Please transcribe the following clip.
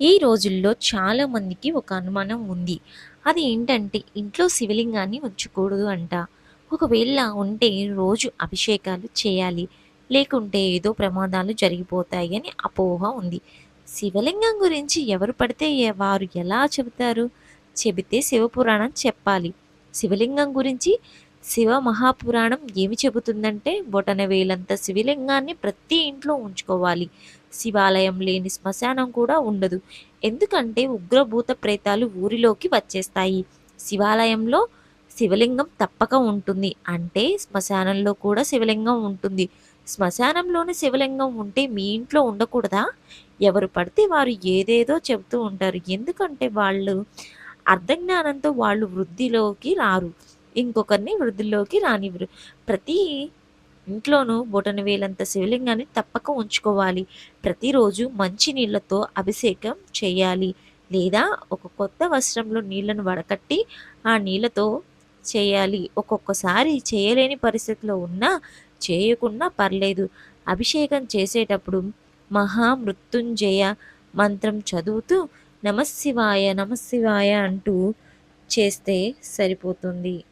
ఈ రోజుల్లో చాలామందికి ఒక అనుమానం ఉంది. అది ఏంటంటే ఇంట్లో శివలింగాన్ని ఉంచకూడదు అంట. ఒకవేళ ఉంటే రోజు అభిషేకాలు చేయాలి. లేకుంటే ఏదో ప్రమాదాలు జరిగిపోతాయి అని అపోహ ఉంది. శివలింగం గురించి ఎవరు పడితే వారు ఎలా చెబుతారు? చెబితే శివపురాణం చెప్పాలి. శివలింగం గురించి శివ మహాపురాణం ఏమి చెబుతుందంటే బొటన వేలంత శివలింగాన్ని ప్రతి ఇంట్లో ఉంచుకోవాలి. శివాలయం లేని శ్మశానం కూడా ఉండదు. ఎందుకంటే ఉగ్రభూత ప్రేతాలు ఊరిలోకి వచ్చేస్తాయి. శివాలయంలో శివలింగం తప్పక ఉంటుంది. అంటే శ్మశానంలో కూడా శివలింగం ఉంటుంది. శ్మశానంలోని శివలింగం ఉంటే మీ ఇంట్లో ఉండకూడదా? ఎవరు పడితే వారు ఏదేదో చెబుతూ ఉంటారు. ఎందుకంటే వాళ్ళు అర్ధజ్ఞానంతో వాళ్ళు వృద్ధిలోకి రారు. ఇంకొకరిని వృద్ధుల్లోకి రానివ్వరు. ప్రతి ఇంట్లోనూ బొటన వేలంత శివలింగాన్ని తప్పక ఉంచుకోవాలి. ప్రతిరోజు మంచి నీళ్ళతో అభిషేకం చేయాలి. లేదా ఒక కొత్త వస్త్రంలో నీళ్ళను వడకట్టి ఆ నీళ్ళతో చేయాలి. ఒక్కొక్కసారి చేయలేని పరిస్థితిలో ఉన్నా చేయకున్నా పర్లేదు. అభిషేకం చేసేటప్పుడు మహామృత్యుంజయ మంత్రం చదువుతూ నమశివాయ నమశివాయ అంటూ చేస్తే సరిపోతుంది.